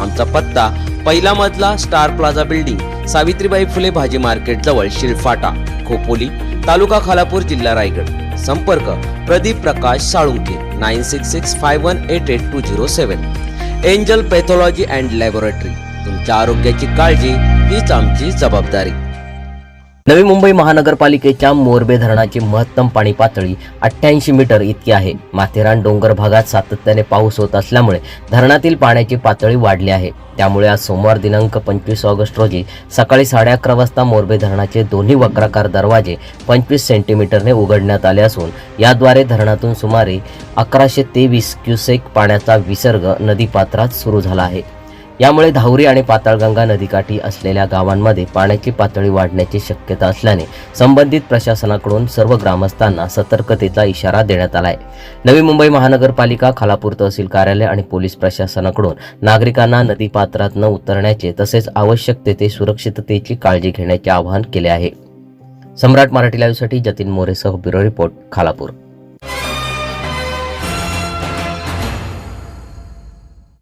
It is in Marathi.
आमचा पत्ता पहिला मजला star plaza building Savitribai Phule भाजी मार्केट जवळ शिळफाटा खोपोली तालुका खालापूर जिल्हा रायगड. संपर्क Pradeep Prakash Salunke nine six six five one eight eight two zero seven. Angel pathology and laboratory तुमच्या आरोग्याची काळजी हीच आमची जबाबदारी. नवी मुंबई महानगरपालिकेच्या मोरबे धरणाची महत्तम पाणी पातळी अठ्ठ्याऐंशी मीटर इतकी आहे. माथेरान डोंगर भागात सातत्याने पाऊस होत असल्यामुळे धरणातील पाण्याची पातळी वाढली आहे. त्यामुळे आज सोमवार दिनांक पंचवीस ऑगस्ट रोजी सकाळी साडे अकरा वाजता मोरबे धरणाचे दोन्ही वक्राकार दरवाजे पंचवीस सेंटीमीटरने उघडण्यात आले असून याद्वारे धरणातून सुमारे अकराशे तेवीस क्युसेक पाण्याचा विसर्ग नदीपात्रात सुरू झाला आहे. यामुळे धावरी आणि पाताळगंगा नदीकाठी असलेल्या गावांमध्ये पाण्याची पातळी वाढण्याची शक्यता असल्याने संबंधित प्रशासनाकडून सर्व ग्रामस्थांना सतर्कतेचा इशारा देण्यात आला आहे नवी मुंबई महानगरपालिका खालापूर तहसील कार्यालय आणि पोलीस प्रशासनाकडून नागरिकांना नदीपात्रात न उतरण्याचे तसेच आवश्यक तेथे सुरक्षिततेची काळजी घेण्याचे आवाहन केले आहे. सम्राट मराठी लाईव्हसाठी जतीन मोरेसह ब्युरो रिपोर्ट खालापूर.